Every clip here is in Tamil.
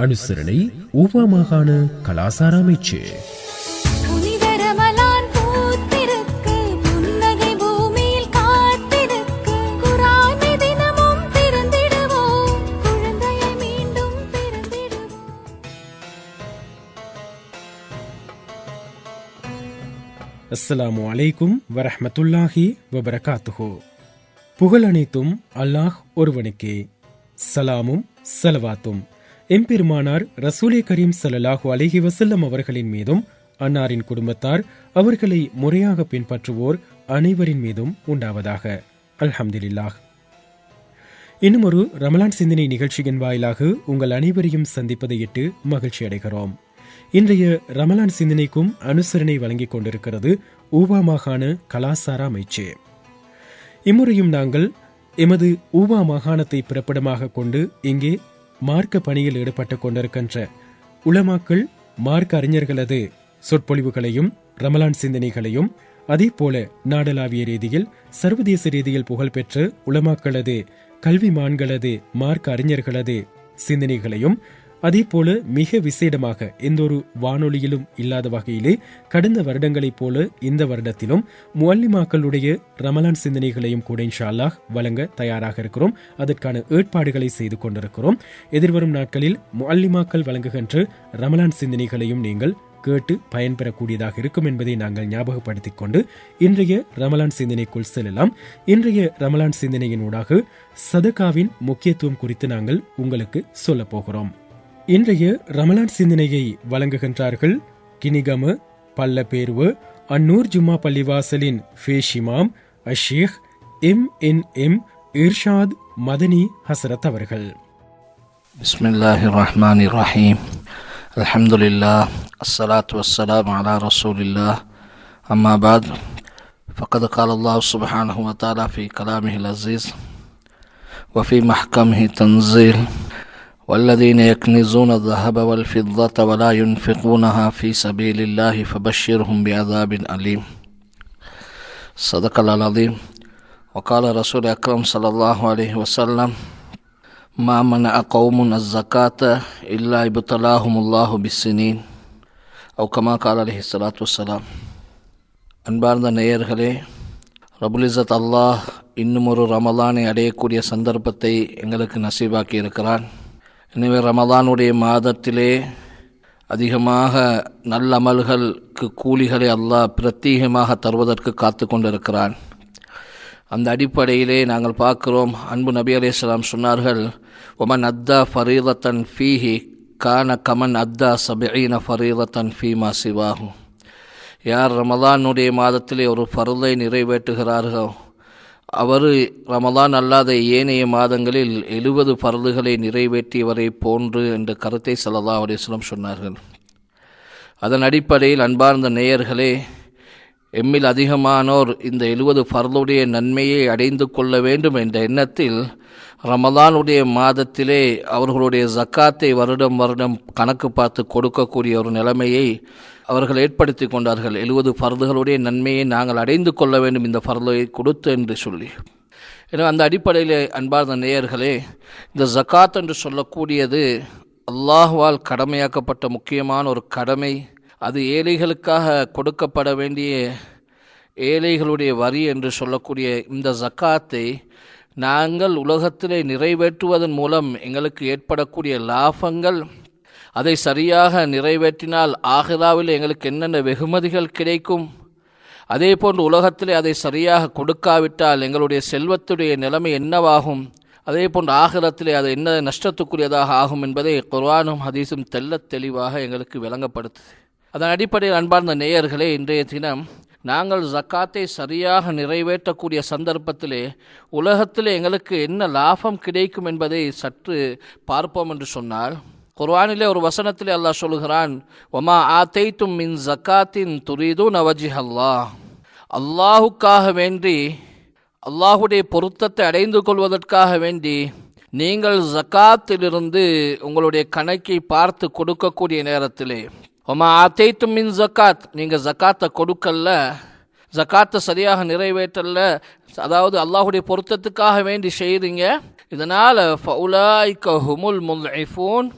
அனுசரணை ஊவா மாகாண கலாசார அமைச்சு. அஸ்ஸலாமு அலைக்கும் வரஹ்மத்துல்லாஹி வபரகாத்துஹு. புகழ் அனைத்தும் அல்லாஹ் ஒருவனுக்கே. சலாமும் சலவாத்தும். எம்பெருமானார் ரசூலே கரீம் சல்லாஹு அலைஹி வசல்லம் அவர்களின் மீதும் அன்னாரின் குடும்பத்தார் அவர்களை முறையாக பின்பற்றுவோர் அனைவரின் மீதும் உண்டாவதாக. அல்ஹம்துலில்லாஹ். இன்னும் ஒரு ரமலான் சிந்தனை நிகழ்ச்சியின் வாயிலாக உங்கள் அனைவரையும் சந்திப்பதையிட்டு மகிழ்ச்சி அடைகிறோம். இன்றைய ரமலான் சிந்தனைக்கும் அனுசரணை வழங்கிக் கொண்டிருக்கிறது ஊவா மாகாண கலாசார அமைச்சு. இம்முறையும் நாங்கள் எமது ஊவா மாகாணத்தை பிறப்பிடமாக கொண்டு இங்கே மார்க்க பணியில் ஈடுபட்டு கொண்டிருக்கின்ற உலமாக்கள் மார்க்க அறிஞர்களது சொற்பொழிவுகளையும் ரமலான் சிந்தனைகளையும் அதே போல நாடளாவிய ரீதியில் சர்வதேச ரீதியில் புகழ்பெற்ற உலமாக்களது கல்விமான்களது மார்க்க அறிஞர்களது சிந்தனைகளையும் அதே போல மிக விசேடமாக எந்த ஒரு வானொலியிலும் இல்லாத வகையிலே கடந்த வருடங்களைப் போல இந்த வருடத்திலும் முவல்லிமாக்களுடைய ரமலான் சிந்தனைகளையும் கூட இன்ஷால்லாஹ் வழங்க தயாராக இருக்கிறோம். அதற்கான ஏற்பாடுகளை செய்து கொண்டிருக்கிறோம். எதிர்வரும் நாட்களில் முவல்லிமாக்கள் வழங்குகின்ற ரமலான் சிந்தனைகளையும் நீங்கள் கேட்டு பயன்பெறக்கூடியதாக இருக்கும் என்பதை நாங்கள் ஞாபகப்படுத்திக் கொண்டு இன்றைய ரமலான் சிந்தனைக்குள் செல்லலாம். இன்றைய ரமலான் சிந்தனையின் ஊடாக சதகாவின் முக்கியத்துவம் குறித்து நாங்கள் உங்களுக்கு சொல்லப் போகிறோம். இன்றைய ரமலான் சிந்தனையை வழங்குகின்றார்கள் கினிகம பல்லபேர்வு அன்னூர் ஜும்மா பள்ளிவாசலின் ஃபேஷிமாம் அஷேக் M N M Irshad Madani Hazrat அவர்கள் بسم الله الرحمن الرحيم الحمد لله الصلاة والسلام على رسول الله أما بعد فقد قال الله سبحانه وتعالى في كلامه العزيز وفي محكمه تنزيل والذين يكنزون الذهب والفضة ولا ينفقونها في سبيل الله فبشرهم بعذاب أليم صدق الله العظيم وقال رسول أكرم صلى الله عليه وسلم ما منع قوم الزكاة إلا ابتلاهم الله بالسنين أو كما قال عليه الصلاة والسلام அன்பார்ந்த நேயர்களே ரபுலிசத் அல்லாஹ் இன்னும் ஒரு ரமலானை அடையக்கூடிய சந்தர்ப்பத்தை எங்களுக்கு நசீபாக்கி இருக்கிறான் எனவே ரமதானுடைய மாதத்திலே அதிகமாக நல்லமல்களுக்கு கூலிகளை அல்லாஹ் பிரத்யேகமாக தருவதற்கு காத்து கொண்டிருக்கிறான். அந்த அடிப்படையிலே நாங்கள் பார்க்கிறோம் அன்பு நபி அலையாம் சொன்னார்கள் ஒமன் அத்தா ஃபரீதத்தன் ஃபீஹி கான கமன் அத்தா சபீன ஃபரீதத்தன் ஃபீமா சிவாகும் யார் ரமதானுடைய மாதத்திலே ஒரு பருதை நிறைவேற்றுகிறார்களோ அவர் ரமதான் அல்லாத ஏனைய மாதங்களில் எழுபது பரதுகளை நிறைவேற்றியவரை போன்று என்ற கருத்தை சல்லா அலிஸ்லம் சொன்னார்கள். அதன் அடிப்படையில் அன்பார்ந்த நேயர்களே எம்மில் அதிகமானோர் இந்த எழுபது ஃபர்லுடைய நன்மையை அடைந்து கொள்ள வேண்டும் என்ற எண்ணத்தில் ரமதானுடைய மாதத்திலே அவர்களுடைய ஜக்காத்தை வருடம் வருடம் கணக்கு பார்த்து கொடுக்கக்கூடிய ஒரு நிலைமையை அவர்கள் ஏற்படுத்தி கொண்டார்கள். எழுபது ஃபர்துகளுடைய நன்மையை நாங்கள் அடைந்து கொள்ள வேண்டும் இந்த ஃபர்லை கொடுத்து என்று சொல்லி. எனவே அந்த அடிப்படையில் அன்பார்ந்த நேயர்களே இந்த ஜக்காத் என்று சொல்லக்கூடியது அல்லாஹ்வால் கடமையாக்கப்பட்ட முக்கியமான ஒரு கடமை. அது ஏழைகளுக்காக கொடுக்கப்பட வேண்டிய ஏழைகளுடைய வரி என்று சொல்லக்கூடிய இந்த ஜக்காத்தை நாங்கள் உலகத்திலே நிறைவேற்றுவதன் மூலம் எங்களுக்கு ஏற்படக்கூடிய லாபங்கள் அதை சரியாக நிறைவேற்றினால் ஆகிராவில் எங்களுக்கு என்னென்ன வெகுமதிகள் கிடைக்கும்? அதே போன்று உலகத்திலே அதை சரியாக கொடுக்காவிட்டால் எங்களுடைய செல்வத்துடைய நிலைமை என்னவாகும்? அதே போன்று ஆகிரத்திலே அது என்ன நஷ்டத்துக்குரியதாக ஆகும் என்பதை குர்வானும் ஹதீஸும் தெல்ல தெளிவாக எங்களுக்கு விளங்கப்படுத்துது. அதன் அடிப்படையில் அன்பார்ந்த நேயர்களே இன்றைய தினம் நாங்கள் ஜக்காத்தை சரியாக நிறைவேற்றக்கூடிய சந்தர்ப்பத்திலே உலகத்தில் எங்களுக்கு என்ன லாபம் கிடைக்கும் என்பதை சற்று பார்ப்போம் என்று சொன்னால் குர்வானிலே ஒரு வசனத்திலே அல்லாஹ் சொல்கிறான் ஒமா ஆத்தைத்தும் மின் ஜக்காத்தின் துரிது நவஜி அல்லாஹ் அல்லாஹுக்காக வேண்டி அல்லாஹுடைய பொருத்தத்தை அடைந்து கொள்வதற்காக வேண்டி நீங்கள் ஜக்காத்திலிருந்து உங்களுடைய கணக்கை பார்த்து கொடுக்கக்கூடிய நேரத்திலே ஒமா ஆத்தேத்து மின் ஜக்காத். நீங்கள் ஜக்காத்தை கொடுக்கல ஜக்காத்தை சரியாக நிறைவேற்றல அதாவது அல்லாஹுடைய பொருத்தத்துக்காக வேண்டி செய்கிறீங்க இதனால் ஃபவுலாய்க ஹுமுல் முல்ஐஃபூன்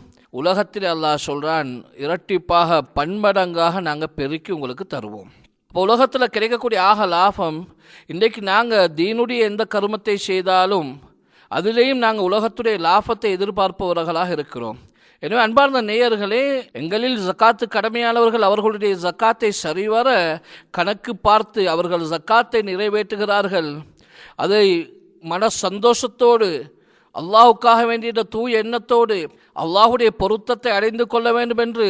உலகத்தில் அல்லாஹ் சொல்கிறான் இரட்டிப்பாக பன்மடங்காக நாங்கள் பெருக்கி உங்களுக்கு தருவோம். இப்போ உலகத்தில் கிடைக்கக்கூடிய ஆக லாபம் இன்றைக்கு நாங்கள் தீனுடைய எந்த கருமத்தை செய்தாலும் அதிலேயும் நாங்கள் உலகத்துடைய லாபத்தை எதிர்பார்ப்பவர்களாக இருக்கிறோம். எனவே அன்பார்ந்த நேயர்களே எங்களில் ஜக்காத்து கடமையானவர்கள் அவர்களுடைய ஜக்காத்தை சரிவர கணக்கு பார்த்து அவர்கள் ஜக்காத்தை நிறைவேற்றுகிறார்கள். அதை மன சந்தோஷத்தோடு அல்லாஹுக்காக வேண்டிய தூய எண்ணத்தோடு அல்லாஹுடைய பொருத்தத்தை அடைந்து கொள்ள வேண்டும் என்று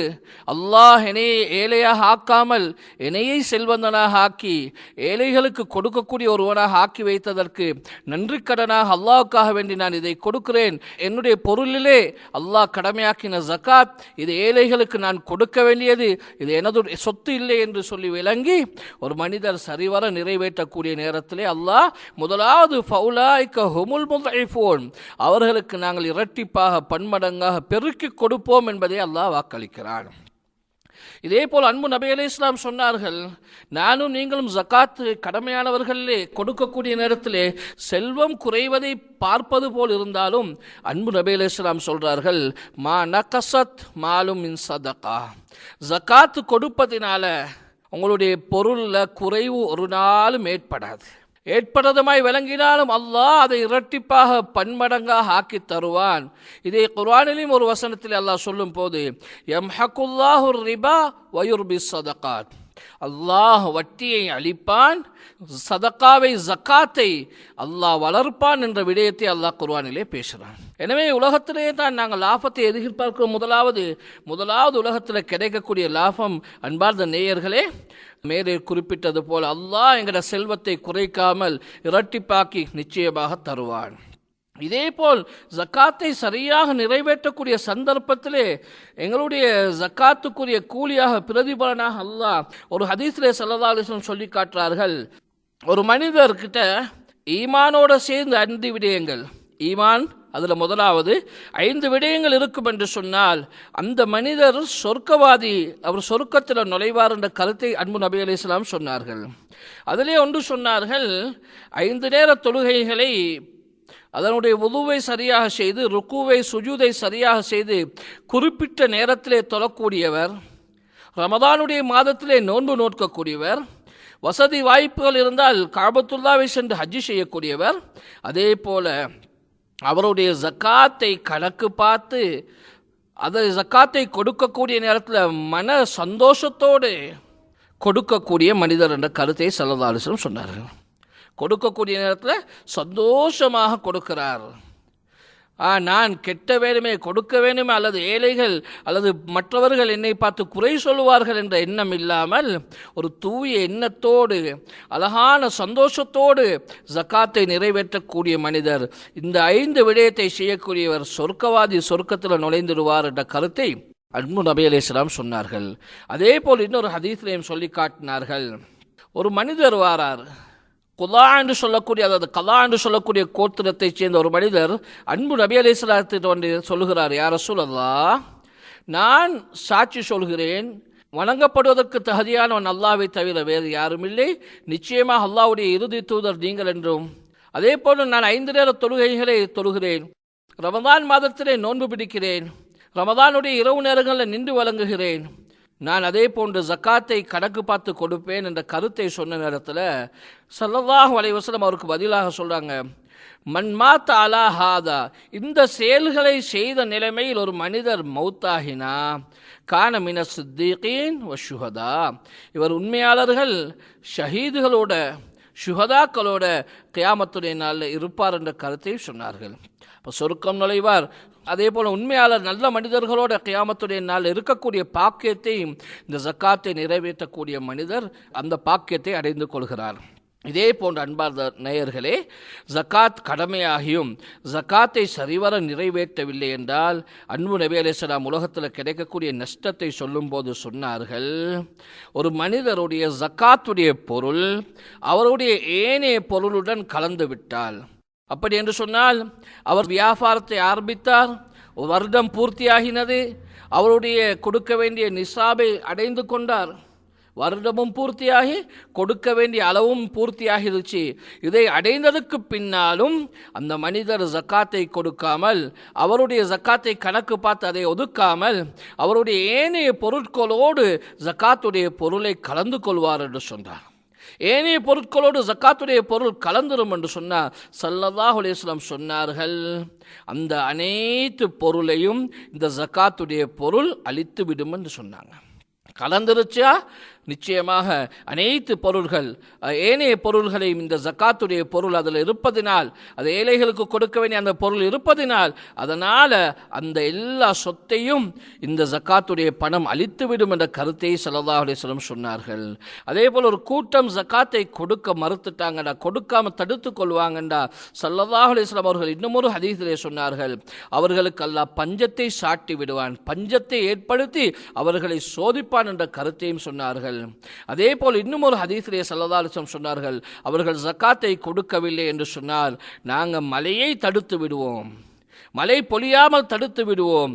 அல்லாஹ் என்னையை ஏழையாக ஆக்காமல் என்னையை செல்வந்தனாக ஆக்கி ஏழைகளுக்கு கொடுக்கக்கூடிய ஒருவனாக ஆக்கி வைத்ததற்கு நன்றி கடனாக அல்லாவுக்காக வேண்டி நான் இதை கொடுக்கிறேன். என்னுடைய பொருளிலே அல்லாஹ் கடமையாக்கின ஜக்காத் இது ஏழைகளுக்கு நான் கொடுக்க வேண்டியது இது எனது சொத்து இல்லை என்று சொல்லி விளங்கி ஒரு மனிதர் சரிவர நிறைவேற்றக்கூடிய நேரத்திலே அல்லாஹ் முதலாவது ஃபவுலாய்க்க ஹுமுல் முல்ஐஃபோன் அவர்களுக்கு நாங்கள் இரட்டிப்பாக பன்மடங்காக பெருக்கி கொடுப்போம் என்பதை அல்லாஹ் வாக்களிக்கிறான். இதே போல் அன்பு நபி அலி இஸ்லாம் சொன்னார்கள் நானும் நீங்களும் ஜக்காத்து கடமையானவர்களே கொடுக்கக்கூடிய நேரத்திலே செல்வம் குறைவதை பார்ப்பது போல் இருந்தாலும் அன்பு நபி அலி இஸ்லாம் சொல்றார்கள் மா நகசத் மாலும் மின் சதகா. ஜக்காத்து கொடுப்பதினால உங்களுடைய பொருளில் குறைவு ஒரு நாளும் ஏற்படாது. ஏற்படுறதுமாய் விளங்கினாலும் அல்லாஹ் அதை இரட்டிப்பாக பன்மடங்காக ஆக்கி தருவான். இதை குர்ஆனிலும் ஒரு வசனத்தில் அல்லாஹ் சொல்லும் போது எம் ஹக்குல்லாஹு ரிபா வயுர்பி சதகாத். அல்லாஹ் வட்டியை அளிப்பான் சதக்காவை ஜக்காத்தை அல்லாஹ் வளர்ப்பான் என்ற விடயத்தை அல்லாஹ் குர்வானிலே பேசுகிறான் எனவே உலகத்திலே தான் நாங்கள் லாபத்தை எதிர்பார்க்கிறோம் முதலாவது முதலாவது உலகத்தில் கிடைக்கக்கூடிய லாபம் அன்பார்ந்த நேயர்களே மேலே குறிப்பிட்டது போல் அல்லாஹ் எங்களோட செல்வத்தை குறைக்காமல் இரட்டிப்பாக்கி நிச்சயமாக தருவான். இதேபோல் ஜக்காத்தை சரியாக நிறைவேற்றக்கூடிய சந்தர்ப்பத்திலே எங்களுடைய ஜக்காத்துக்குரிய கூலியாக பிரதிபலனாக அல்லாஹ் ஒரு ஹதீஸ்லே சல்லா அலிஸ்லம் சொல்லி காட்டுறார்கள். ஒரு மனிதர்கிட்ட ஈமானோட சேர்ந்து ஐந்து விடயங்கள். ஈமான் அதில் முதலாவது ஐந்து விடயங்கள் இருக்கும் என்று சொன்னால் அந்த மனிதர் சொர்க்கவாதி அவர் சொர்க்கத்தில் நுழைவார் என்ற கருத்தை அன்பு நபி அலி இஸ்லாம் சொன்னார்கள். அதிலே ஒன்று சொன்னார்கள் ஐந்து நேர தொழுகைகளை அதனுடைய உதுவை சரியாக செய்து ருக்குவை சுஜூதை சரியாக செய்து குறிப்பிட்ட நேரத்திலே தொழக்கூடியவர் ரமதானுடைய மாதத்திலே நோன்பு நோக்கக்கூடியவர் வசதி வாய்ப்புகள் இருந்தால் காபத்துல்லாவை சென்று ஹஜ்ஜி செய்யக்கூடியவர் அதே போல அவருடைய ஜக்காத்தை கணக்கு பார்த்து அதை ஜக்காத்தை கொடுக்கக்கூடிய நேரத்தில் மன சந்தோஷத்தோடு கொடுக்கக்கூடிய மனிதர் என்ற கருத்தை சல்லதாலிசம் சொன்னார்கள். கொடுக்கக்கூடிய நேரத்தில் சந்தோஷமாக கொடுக்கிறார். ஆ நான் கெட்ட வேணுமே கொடுக்க வேணுமே அல்லது ஏழைகள் அல்லது மற்றவர்கள் என்னை பார்த்து குறை சொல்லுவார்கள் என்ற எண்ணம் இல்லாமல் ஒரு தூய எண்ணத்தோடு அழகான சந்தோஷத்தோடு ஜக்காத்தை நிறைவேற்றக்கூடிய மனிதர் இந்த ஐந்து விடயத்தை செய்யக்கூடியவர் சொர்க்கவாதி சொர்க்கத்தில் நுழைந்துடுவார் என்ற கருத்தை அன்பு நபி அலிஸ்லாம் சொன்னார்கள். அதே போல் இன்னொரு ஹதீஸ்லையும் சொல்லி காட்டினார்கள். ஒரு மனிதர் வாரார். குலா என்று சொல்லக்கூடிய அதாவது கலா என்று சொல்லக்கூடிய கோத்திரத்தைச் சேர்ந்த ஒரு மனிதர் அன்பு நபி அலி வந்து சொல்லுகிறார் யார் ரசூலல்லா நான் சாட்சி சொல்கிறேன். வணங்கப்படுவதற்கு தகுதியானவன் அல்லாவை தவிர வேறு யாரும் இல்லை. நிச்சயமாக அல்லாவுடைய இறுதி தூதர் நீங்கள் என்றும். அதே போல நான் ஐந்து நேர தொழுகைகளை தொழுகிறேன். ரமதான் மாதத்திலே நோன்பு பிடிக்கிறேன். ரமதானுடைய இரவு நேரங்களில் நின்று வழங்குகிறேன். நான் அதே போன்று ஜக்காத்தை கணக்கு பார்த்து கொடுப்பேன் என்ற கருத்தை சொன்ன நேரத்தில் சல்லல்லாஹு வலைவசலம் அவருக்கு பதிலாக சொல்கிறாங்க மன்மாத் அலா ஹாதா இந்த செயல்களை செய்த நிலைமையில் ஒரு மனிதர் மௌத்தாகினா கான மின சித்திகீன் வ இவர் உண்மையாளர்கள் ஷஹீதுகளோட ஷுஹதாக்களோட கியாமத்துடைய நாளில் இருப்பார் என்ற கருத்தை சொன்னார்கள். இப்போ சொருக்கம் நுழைவார் அதே போல் உண்மையாளர் நல்ல மனிதர்களோட கியாமத்துடைய நாள் இருக்கக்கூடிய பாக்கியத்தை இந்த ஜக்காத்தை நிறைவேற்றக்கூடிய மனிதர் அந்த பாக்கியத்தை அடைந்து கொள்கிறார். இதே போன்ற அன்பார்ந்த நேயர்களே ஜக்காத் கடமையாகியும் ஜக்காத்தை சரிவர நிறைவேற்றவில்லை என்றால் அன்பு நபி அலிஸ்லாம் உலகத்தில் கிடைக்கக்கூடிய நஷ்டத்தை சொல்லும்போது சொன்னார்கள் ஒரு மனிதருடைய ஜக்காத்துடைய பொருள் அவருடைய ஏனைய பொருளுடன் கலந்து விட்டால் அப்படி என்று சொன்னால் அவர் வியாபாரத்தை ஆரம்பித்தார் வருடம் பூர்த்தியாகினது. அவருடைய கொடுக்க வேண்டிய நிசாபை அடைந்து கொண்டார். வருடமும் பூர்த்தியாகி கொடுக்க வேண்டிய அளவும் பூர்த்தியாகிருச்சு. இதை அடைந்ததுக்கு பின்னாலும் அந்த மனிதர் ஜக்காத்தை கொடுக்காமல் அவருடைய ஜக்காத்தை கணக்கு பார்த்து அதை ஒதுக்காமல் அவருடைய ஏனைய பொருட்களோடு ஜக்காத்துடைய பொருளை கலந்து கொள்வார் என்று சொன்னார். ஏனைய பொருட்களோடு ஜக்காத்துடைய பொருள் கலந்துரும் என்று சொன்னார். சல்லல்லாஹு அலைஹிஸ்ஸலாம் சொன்னார்கள் அந்த அனைத்து பொருளையும் இந்த ஜக்காத்துடைய பொருள் அழித்து விடும் என்று சொன்னாங்க. கலந்துருச்சா? நிச்சயமாக அனைத்து பொருள்கள் ஏனைய பொருள்களையும் இந்த ஜக்காத்துடைய பொருள் அதில் இருப்பதினால் அது ஏழைகளுக்கு கொடுக்க வேண்டிய அந்த பொருள் இருப்பதினால் அதனால் அந்த எல்லா சொத்தையும் இந்த ஜக்காத்துடைய பணம் அழித்துவிடும் என்ற கருத்தை சல்லா அலிஸ்லம் சொன்னார்கள். அதே போல் ஒரு கூட்டம் ஜக்காத்தை கொடுக்க மறுத்துட்டாங்கடா கொடுக்காம தடுத்து கொள்வாங்கண்டா சல்லதா அலிஸ்லாம் அவர்கள் இன்னமொரு ஒரு சொன்னார்கள் அவர்களுக்கு அல்லாஹ் பஞ்சத்தை சாட்டி விடுவான் பஞ்சத்தை ஏற்படுத்தி அவர்களை சோதிப்பான் என்ற கருத்தையும் சொன்னார்கள். அதே போல் இன்னும் ஒரு ஹதீஸிலே சல்லதாலிசம் சொன்னார்கள் அவர்கள் ஜக்காத்தை கொடுக்கவில்லை என்று சொன்னால் நாங்கள் மலையை தடுத்து விடுவோம். மழை பொழியாமல் தடுத்து விடுவோம்.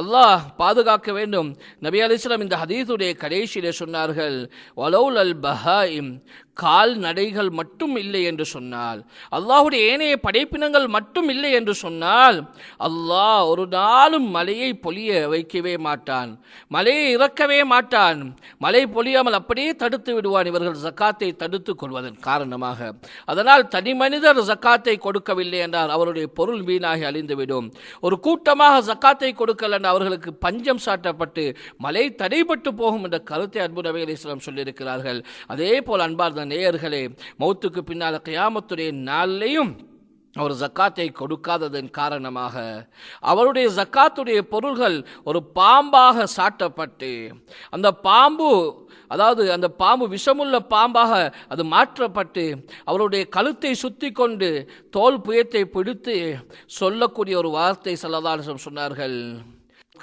அல்லாஹ் பாதுகாக்க வேண்டும். நபி அலிஸ்லாம் இந்த ஹதீஸுடைய கடைசியிலே சொன்னார்கள் வலௌல் அல் பஹாயிம் கால்நடைகள் மட்டும் இல்லை என்று சொன்னால் அல்லாஹுடைய ஏனைய படைப்பினங்கள் மட்டும் இல்லை என்று சொன்னால் அல்லாஹ் ஒரு நாளும் மலையை பொழிய வைக்கவே மாட்டான் மலையை இறக்கவே மாட்டான் மழை பொழியாமல் அப்படியே தடுத்து விடுவான் இவர்கள் ஜக்காத்தை தடுத்து கொள்வதன் காரணமாக. அதனால் தனி மனிதர் ஜக்காத்தை கொடுக்கவில்லை என்றால் அவருடைய பொருள் வீணாகி அழிந்துவிடும். ஒரு கூட்டமாக ஜக்காத்தை கொடுக்கல என்று அவர்களுக்கு பஞ்சம் சாட்டப்பட்டு மலை தடைபட்டு போகும் என்ற கருத்தை அன்பு நபி சொல்லியிருக்கிறார்கள். அதே போல் அன்பார் நேயர்களே மௌத்துக்கு பின்னால் கியாமத்துடைய நாளிலையும் அவர் ஜக்காத்தை கொடுக்காததன் காரணமாக அவருடைய ஜக்காத்துடைய பொருள்கள் ஒரு பாம்பாக சாட்டப்பட்டு அந்த பாம்பு அதாவது அந்த பாம்பு விஷமுள்ள பாம்பாக அது மாற்றப்பட்டு அவருடைய கழுத்தை சுத்தி கொண்டு தோல் புயத்தை பிடித்து சொல்லக்கூடிய ஒரு வார்த்தை செல்லதாலும் சொன்னார்கள்.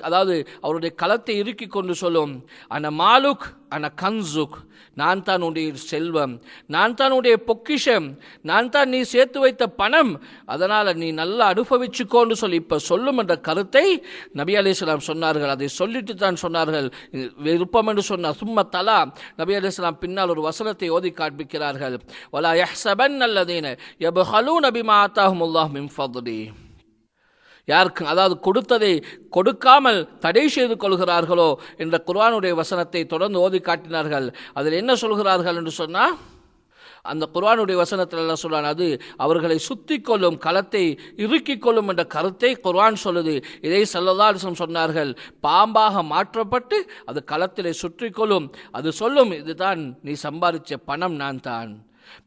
அதாவது அவருடைய களத்தை இறுக்கி கொண்டு சொல்லும் அன மாலுக் அன கன்சுக் நான் தான் உன்னுடைய செல்வம் நான் தான் உன்னுடைய பொக்கிஷம் நான் தான் நீ சேர்த்து வைத்த பணம் அதனால் நீ நல்லா அனுபவிச்சுக்கோன்னு சொல்லி இப்போ சொல்லும் என்ற கருத்தை நபி அலிஸ்லாம் சொன்னார்கள். அதை சொல்லிட்டு தான் சொன்னார்கள். விருப்பம் என்று சொன்ன சும்மா தலா. நபி அலிஸ்லாம் பின்னால் ஒரு வசனத்தை ஓதி காண்பிக்கிறார்கள். வலா யஹ்சபன் அல்லதீன யபஹலூ நபி மாத்தாஹுமுல்லாஹ் மின் ஃபத்லி. யாருக்கு அதாவது கொடுத்ததை கொடுக்காமல் தடை செய்து கொள்கிறார்களோ என்ற குர்வானுடைய வசனத்தை தொடர்ந்து ஓதி காட்டினார்கள். அதில் என்ன சொல்கிறார்கள் என்று சொன்னால் அந்த குர்வானுடைய வசனத்தில் எல்லாம் சொல்றான் அது அவர்களை சுத்தி கொள்ளும் களத்தை இறுக்கி கொள்ளும் என்ற கருத்தை குர்வான் சொல்லுது. இதை சல்லதாலிசம் சொன்னார்கள் பாம்பாக மாற்றப்பட்டு அது களத்திலே சுற்றி கொள்ளும். அது சொல்லும் இதுதான் நீ சம்பாதிச்ச பணம் நான் தான்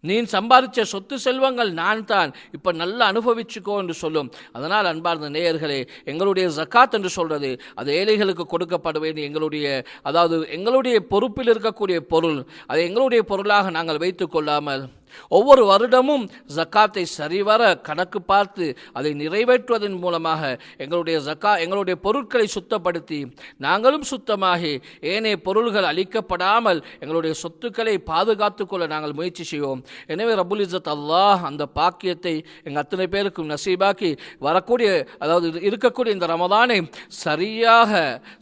நீ சம்பாதிச்ச சொத்து செல்வங்கள் நான் தான் இப்போ நல்லா அனுபவிச்சுக்கோ என்று சொல்லும். அதனால் அன்பார்ந்த நேயர்களே எங்களுடைய ஜக்காத் என்று சொல்றது அது ஏழைகளுக்கு கொடுக்கப்படுவேன் எங்களுடைய அதாவது எங்களுடைய பொறுப்பில் இருக்கக்கூடிய பொருள் அதை எங்களுடைய பொருளாக நாங்கள் வைத்துக் கொள்ளாமல் ஒவ்வொரு வருடமும் ஜக்காத்தை சரிவர கணக்கு பார்த்து அதை நிறைவேற்றுவதன் மூலமாக எங்களுடைய ஜக்கா எங்களுடைய பொருட்களை சுத்தப்படுத்தி நாங்களும் சுத்தமாகி ஏனைய பொருள்கள் அளிக்கப்படாமல் எங்களுடைய சொத்துக்களை பாதுகாத்து கொள்ள நாங்கள் முயற்சி செய்வோம். எனவே ரபுல் இஸ்ஸத் அல்லாஹ் அந்த பாக்கியத்தை எங்கள் அத்தனை பேருக்கும் நசீபாக்கி வரக்கூடிய அதாவது இருக்கக்கூடிய இந்த ரமதானை சரியாக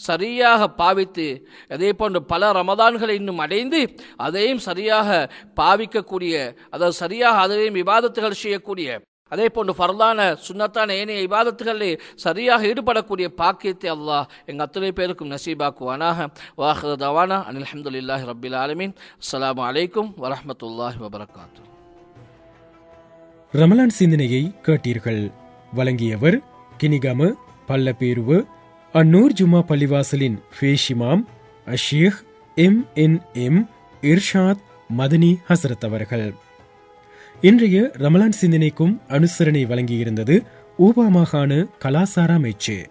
சரியாக பாவித்து அதே போன்று பல ரமதான்களை இன்னும் அடைந்து அதையும் சரியாக பாவிக்கக்கூடிய அதாவது சரியாக அதையும் விவாதத்துகள் செய்யக்கூடிய அதே போன்று ஃபர்லான சுண்ணத்தான ஏனைய இபாதத்துகளில் சரியாக ஈடுபடக்கூடிய பாக்கியத்தை அல்லாஹ் எங்கள் அத்தனை பேருக்கும் நசீபாக்குவானாக. வாஹர் தவானா அனில் அஹமதுல்லாஹி ரபில் ஆலமின். அஸ்ஸலாமு அலைக்கும் வரமத்துல்லாஹி வபரகாத்து. ரமலான் சிந்தனையை கேட்டீர்கள். வழங்கியவர் கினிகமு பல்லப்பேருவு அந்நூர் ஜுமா பள்ளிவாசலின் ஃபேஷிமாம் அஷேக் M N M Irshad Madani Hazrat அவர்கள். இன்றைய ரமலான் சிந்தனைக்கும் அனுசரணை வழங்கியிருந்தது ஊபா மாகாண கலாசாரா மேச்சு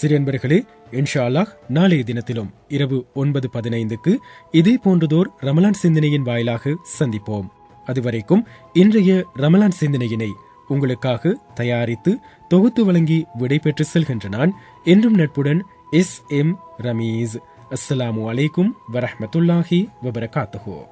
சிறியன்பர்களே இன்ஷா அல்லாஹ் நாளைய தினத்திலும் இரவு ஒன்பது பதினைந்துக்கு இதே போன்றதோர் ரமலான் சிந்தனையின் வாயிலாக சந்திப்போம். அதுவரைக்கும் இன்றைய ரமலான் சிந்தனையினை உங்களுக்காக தயாரித்து தொகுத்து வழங்கி விடைபெற்று செல்கின்ற நான் என்றும் நட்புடன் எஸ் எம் ரமீஸ். அஸ்ஸலாமு அலைக்கும் வரஹமத்துல்லாஹி வபரகாத்துஹோ.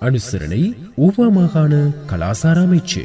அனுசரணை ஊவா மாகாண கலாசார அமைச்சு.